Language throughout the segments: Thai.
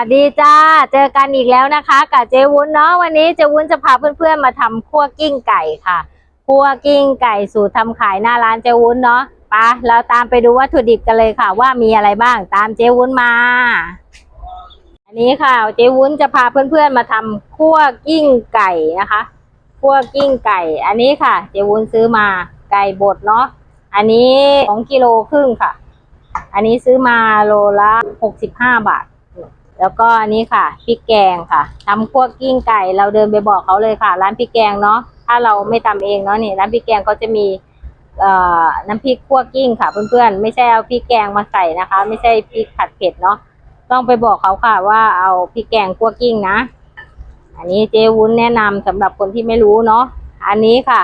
วัสดีจ้า เจอกันอีกแล้วนะคะกับเจวุ้นเนาะวันนี้เจวุ้นจะพาเพื่อนๆมาทำคั่วกิ้งไก่ค่ะคั่วกิ้งไก่สูตรทำขายหน้าร้านเจวุ้นเนาะปะเราตามไปดูวัตถุดิบกันเลยค่ะ ว่ามีอะไรบ้างตามเจวุ้นมา อันนี้ค่ะ เจวุ้นจะพาเพื่อนๆมาทำคั่วกิ้งไก่นะคะคั่วกิ้งไก่ อันนี้ค่ะ เจวุ้นซื้อมาไก่บดเนาะอันนี้สองกิโลครึ่งค่ะ อันนี้ซื้อมาโลละหกสิบห้าบาท แล้วก็อันนี้ค่ะพริกแกงค่ะทำคั่วกิ้งไก่เราเดินไปบอกเขาเลยค่ะ ร้านพริกแกงเนาะถ้าเราไม่ทำเองเนาะนี่ร้านพริกแกงเขาจะมีน้ำพริกคั่วกิ้งค่ะ เพื่อนๆ ไม่ใช่เอาพริกแกงมาใส่นะคะ ไม่ใช่พริกผัดเผ็ดเนาะต้องไปบอกเขาค่ะว่าเอาพริกแกงคั่วกิ้งนะ อันนี้เจวุ้นแนะนำสำหรับคนที่ไม่รู้เนาะอันนี้ค่ะ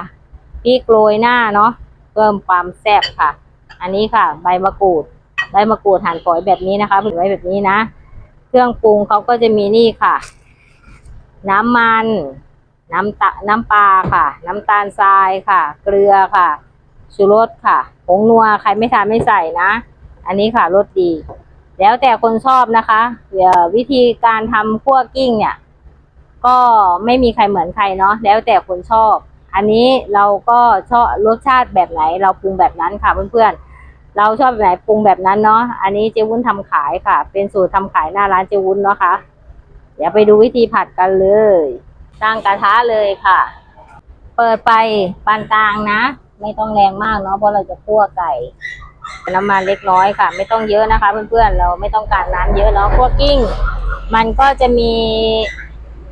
พริกโรยหน้าเนาะเพิ่มความแซ่บค่ะ อันนี้ค่ะ ใบมะกรูดใบมะกรูดหั่นฝอยแบบนี้นะคะผึ่งไว้แบบนี้นะ เครื่องปรุงเขาก็จะมีนี่ค่ะ น้ำมัน น้ำตะน้ำปลาค่ะ น้ำตาลทรายค่ะ เกลือค่ะ ชูรสค่ะผงนัวใครไม่ทานไม่ใส่นะ อันนี้ค่ะรสดี แล้วแต่คนชอบนะคะววิธีการทำคั่วกิ้งเนี่ย ก็ไม่มีใครเหมือนใครเนาะแล้วแต่คนชอบ อันนี้เราก็ชอบรสชาติแบบไหน เราปรุงแบบนั้นค่ะเพื่อนๆ เราชอบแบบไหนปรุงแบบนั้นเนาะ อันนี้เจวุ้นทำขายค่ะ เป็นสูตรทำขายหน้าร้านเจวุ้นเนาะคะเดี๋ยวไปดูวิธีผัดกันเลย ตั้งกระทะเลยค่ะ เปิดไปปานกลางนะ ไม่ต้องแรงมากเนาะ เพราะเราจะคั่วไก่ น้ำมันเล็กน้อยค่ะ ไม่ต้องเยอะนะคะ เพื่อนๆ เราไม่ต้องการน้ำเยอะเนาะคั่วกิ้ง มันก็จะมี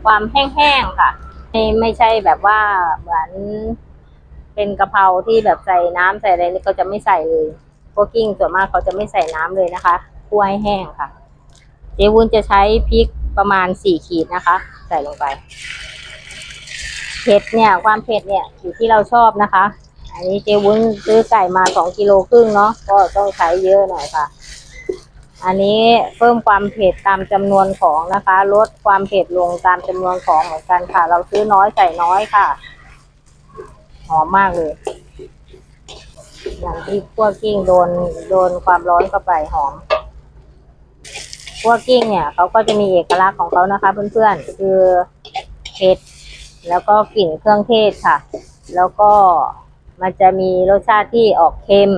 ความแห้งๆค่ะ ไม่ไม่ใช่แบบว่าเหมือนเป็นกะเพราที่แบบใส่น้ำใส่อะไรนี่ก็จะไม่ใส่เลย พวกกิ้งส่วนมากเขาจะไม่ใส่น้ำเลยนะคะคั่วให้แห้งค่ะ เจวุ้นจะใช้พริกประมาณสี่ขีดนะคะ ใส่ลงไปเผ็ดเนี่ยความเผ็ดเนี่ยอยู่ที่เราชอบนะคะ อันนี้เจวุ้นซื้อไก่มาสองกิโลครึ่งเนาะก็ต้องใช้เยอะหน่อยค่ะ อันนี้เพิ่มความเผ็ดตามจำนวนของนะคะ ลดความเผ็ดลงตามจำนวนของเหมือนกันค่ะ เราซื้อน้อยใส่น้อยค่ะหอมมากเลย อย่างที่คั่วกิ้งโดนโดนความร้อนเข้าไปหอมคั่วกิ้งเนี่ยเขาก็จะมีเอกลักษณ์ของเขานะคะ เพื่อนๆคือเผ็ดแล้วก็กลิ่นเครื่องเทศค่ะ แล้วก็มันจะมีรสชาติที่ออกเค็ม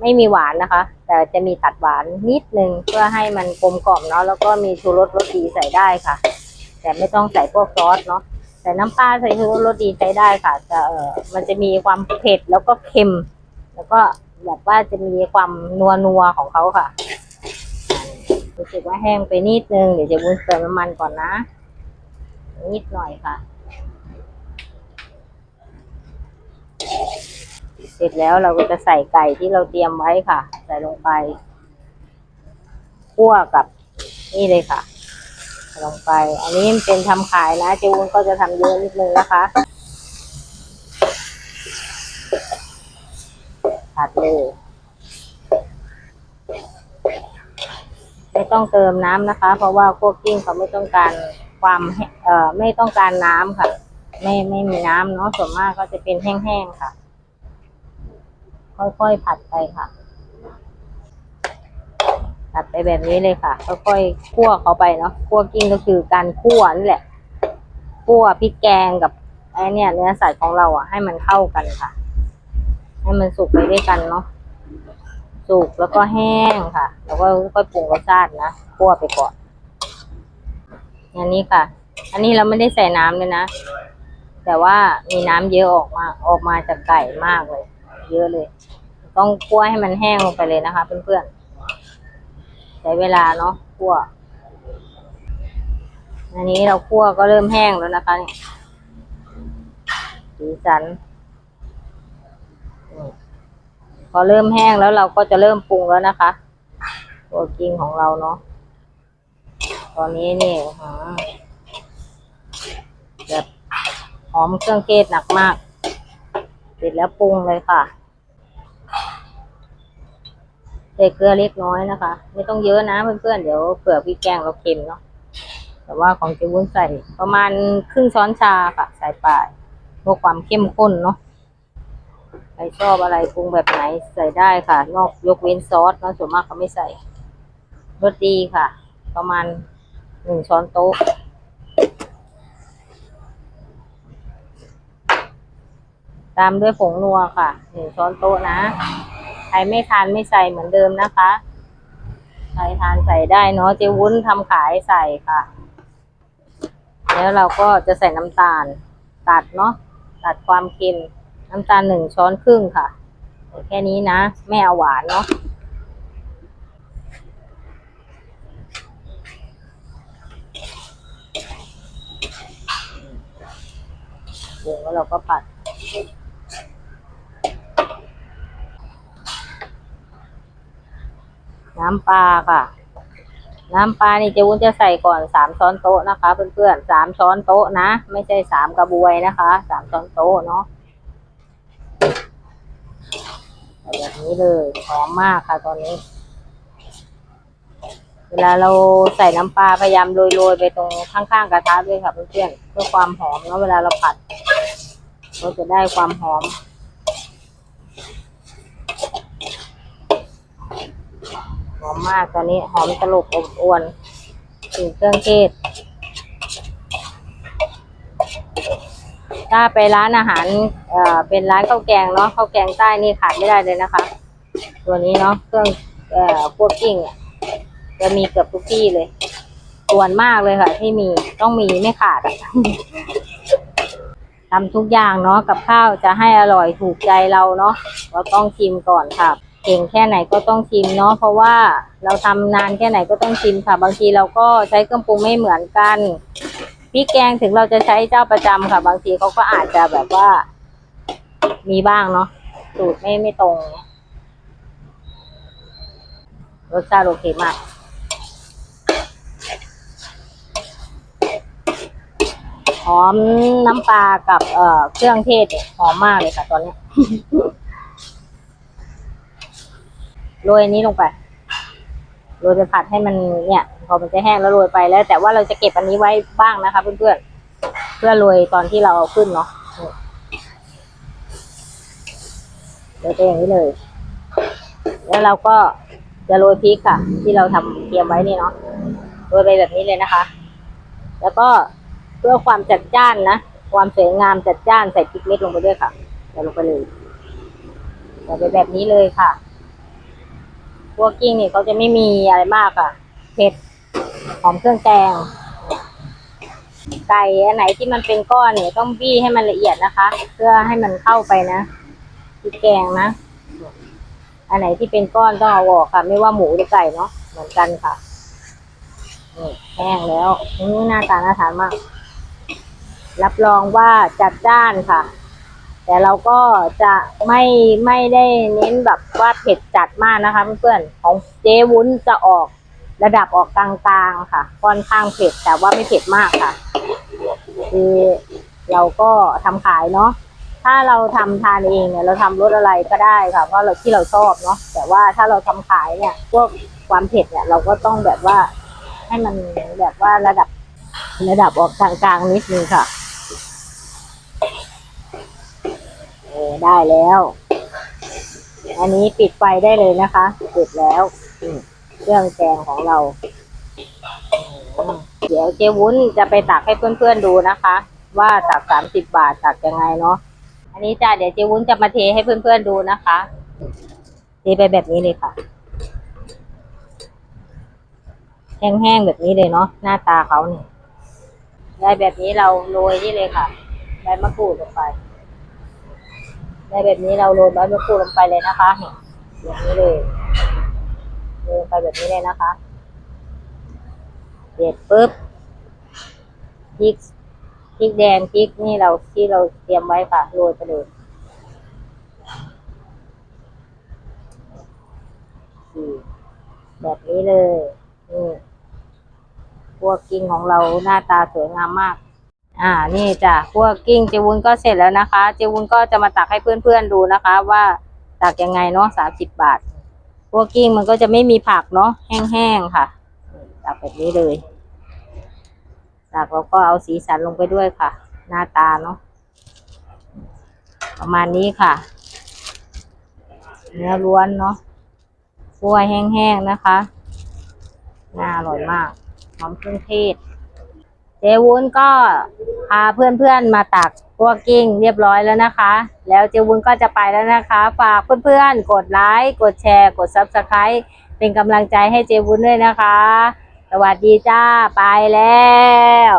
ไม่มีหวานนะคะ แต่จะมีตัดหวานนิดนึงเพื่อให้มันกลมกล่อมเนาะแล้วก็มีชูรสรสดีใส่ได้ค่ะ แต่ไม่ต้องใส่พวกซอสเนาะแต่น้ำปลาใส่ชูรสดีใช้ได้ค่ะจะเออมันจะมีความเผ็ดแล้วก็เค็ม แล้วก็แบบว่าจะมีความนัวนัวๆของเขาค่ะรู้สึกว่าแห้งไปนิดนึงเดี๋ยวจะวุ้นเติมน้ำมันก่อนนะ นิดหน่อยค่ะ เสร็จแล้วเราก็จะใส่ไก่ที่เราเตรียมไว้ค่ะ ใส่ลงไปคั่วกับนี่เลยค่ะลงไป อันนี้เป็นทำขายนะเจวุ้นก็จะทำเยอะนิดนึงนะคะ ผัดเลยไม่ต้องเติมน้ำนะคะ เพราะว่าคั่วกิ้งเขาไม่ต้องการความเอ่อไม่ต้องการน้ำค่ะ ไม่ไม่มีน้ำเนาะส่วนมากก็จะเป็นแห้งๆค่ะ ค่อยๆผัดไปค่ะตัดไปแบบนี้เลยค่ะค่อยๆคั่วเขาไปเนาะคั่วกิ้งก็คือการคั่วนี่แหละคั่วพริกแกงกับไอเนี่ยเนื้อสัตว์ของเราอะให้มันเข้ากันค่ะ ให้มันสุกไปด้วยกันเนาะสุกแล้วก็แห้งค่ะ แล้วก็ค่อยปรุงรสชาตินะคั่วไปก่อนอันนี้ค่ะ อันนี้เราไม่ได้ใส่น้ำเลยนะ แต่ว่ามีน้ำเยอะออกมา ออกมาจากไก่มากเลย เยอะเลย ต้องคั่วให้มันแห้งลงไปเลยนะคะ เพื่อนๆ ใช้เวลาเนาะคั่ว อันนี้เราคั่วก็เริ่มแห้งแล้วนะคะเนี่ยสีสันอืมพ อเริ่มแห้งแล้วเราก็จะเริ่มปรุงแล้วนะคะ ตัวกิ้งของเราเนาะตอนนี้นี่หอแบบหอมเครื่องเทศหนักมาก เสร็จแล้วปรุงเลยค่ะใส่เกลือเล็กน้อยนะคะ ไม่ต้องเยอะนะเพื่อนๆเดี๋ยวเผื่อพริกแกงเราเค็มเนาะแต่ว่าของเจวุ้นใส่ประมาณครึ่งช้อนชาค่ะ ใส่ไปเพื่อความเข้มข้นเนาะ ใครชอบอะไรปรุงแบบไหนใส่ได้ค่ะ นอกยกเว้นซอสนะส่วนมากเขาไม่ใส่รสดีค่ะ ประมาณหนึ่งช้อนโต๊ะตามด้วยผงนัวค่ะหนึ่งช้อนโต๊ะนะ ใครไม่ทานไม่ใส่เหมือนเดิมนะคะ ใครทานใส่ได้เนาะเจวุ้นทำขายใส่ค่ะ แล้วเราก็จะใส่น้ำตาล ตัดเนาะตัดความเค็ม น้ำตาลหนึ่งช้อนครึ่งค่ะแค่นี้นะไม่เอาหวานเนาะเดี๋ยวแล้วเราก็ผัดน้ำปลาค่ะ น้ำปลานี่เจวุ้นจะใส่ก่อนสามช้อนโต๊ะนะคะ เพื่อนๆสามช้อนโต๊ะนะ ไม่ใช่สามกระบวยนะคะสามช้อนโต๊ะเนาะใส่ แบบนี้เลยหอมมากค่ะตอนนี้ เวลาเราใส่น้ำปลาพยายามโรยๆไปตรงข้างๆกระทะด้วยค่ะเพื่อนๆเพื่อความหอมเนาะเวลาเราผัดเราจะได้ความหอมหอมมากตอนนี้หอมตลบอบอวนถึงเครื่องเทศ ถ้าไปร้านอาหารเอ่อเป็นร้านข้าวแกงเนาะข้าวแกงใต้นี่ขาดไม่ได้เลยนะคะ ตัวนี้เนาะเครื่องเอ่อพวกกิ้งจะมีเกือบทุกที่เลยส่วนมากเลยค่ะ ที่มีต้องมีไม่ขาดอะทำทุกอย่างเนาะกับข้าวจะให้อร่อยถูกใจเราเนาะเราต้องชิมก่อนค่ะเก่งแค่ไหนก็ต้องชิมเนาะเพราะว่าเราทำนานแค่ไหนก็ต้องชิมค่ะ บางทีเราก็ใช้เครื่องปรุงไม่เหมือนกัน ริกแกงถึงเราจะใช้เจ้าประจำค่ะ บางทีเขาก็อาจจะแบบว่า มีบ้างเนาะสูตรไม่ไม่ตรง รสชาติโอเคมากหอมน้ำปลากับเอ่อเครื่องเทศหอมมากเลยค่ะตอนนี้ โรยอันนี้ลงไป โรยไปผัดให้มันเนี่ย พอมันจะแห้งแล้วโรยไปแล้ว แต่ว่าเราจะเก็บอันนี้ไว้บ้างนะคะเพื่อนๆเพื่อโรยตอนที่เราเอาขึ้นเนาะโรยไปอย่างนี้เลย แล้วเราก็จะโรยพริกค่ะ ที่เราทำเตรียมไว้นี่เนาะโรยไปแบบนี้เลยนะคะ แล้วก็เพื่อความจัดจ้านนะความสวยงามจัดจ้านใส่พริกเม็ดลงไปด้วยค่ะใส่ลงไปเลยใส่ไปแบบนี้เลยค่ะ พวกกิ้งนี่เขาจะไม่มีอะไรมากค่ะเผ็ดหอมเครื่องแกงไก่อันไหนที่มันเป็นก้อนเนี่ยต้องบี้ให้มันละเอียดนะคะ เพื่อให้มันเข้าไปนะพริกแกงนะ อันไหนที่เป็นก้อนต้องเอาออกค่ะ ไม่ว่าหมูหรือไก่เนาะเหมือนกันค่ะนี่แห้งแล้วนี่หน้าตาน่าทานมาก รับรองว่าจัดจ้านค่ะ แต่เราก็จะไม่ไม่ได้เน้นแบบว่าเผ็ดจัดมากนะคะเพื่อนๆของเจ๊วุ้นจะออกระดับออกกลางๆค่ะค่อนข้างเผ็ดแต่ว่าไม่เผ็ดมากค่ะคือเราก็ทำขายเนาะถ้าเราทำทานเองเนี่ย เราทำรสอะไรก็ได้ค่ะเพราะเราที่เราชอบเนาะแต่ว่าถ้าเราทำขายเนี่ย พวกความเผ็ดเนี่ย เราก็ต้องแบบว่าให้มันแบบว่าระดับระดับออกกลางๆนิดนึงค่ะ เออ ได้แล้ว อันนี้ปิดไฟได้เลยนะคะปิดแล้วเครื่องแกงของเรา เดี๋ยวเจวุ้นจะไปตักให้เพื่อนๆดูนะคะ ว่าตักสามสิบบาทตักยังไงเนาะอันนี้จ้าเดี๋ยวเจวุ้นจะมาเทให้เพื่อนๆดูนะคะเทไปแบบนี้เลยค่ะแห้งๆแบบนี้เลยเนาะหน้าตาเขาเนี่ยได้แบบนี้เราโรยนี่เลยค่ะใบมะกรูดลงไป ได้แบบนี้เราโรยใบมะกรูดลงไปเลยนะคะเนี่อย่างนี้เลยโรยไปแบบนี้เลยนะคะเด็ดปุ๊บพริกพริกแดงพริกนี่เราที่เราเตรียมไว้ค่ะโรยไปเลยแบบนี้เลยนี่พวกกิ้งของเราหน้าตาสวยงามมาก อ่านี่จ้ะพวกกิ้งเจวุ้นก็เสร็จแล้วนะคะ เจวุ้นก็จะมาตักให้เพื่อนๆดูนะคะ ว่าตักยังไงเนาะสามสิบบาทพวกกิ้งมันก็จะไม่มีผักเนาะแห้งๆค่ะตักแบบนี้เลยตักแล้วก็เอาสีสันลงไปด้วยค่ะ หน้าตาเนาะประมาณนี้ค่ะ เนื้อล้วนเนาะกล้วยแห้งๆนะคะน่าอร่อยมากหอมเครื่องเทศ เจวุ้นก็พาเพื่อนๆมาตักตัวกิ้งเรียบร้อยแล้วนะคะ แล้วเจวุ้นก็จะไปแล้วนะคะ ฝากเพื่อนๆ กดไลค์ กดแชร์ กดซับสไคร b ์เป็นกำลังใจให้เจวุ้นด้วยนะคะ สวัสดีจ้า ไปแล้ว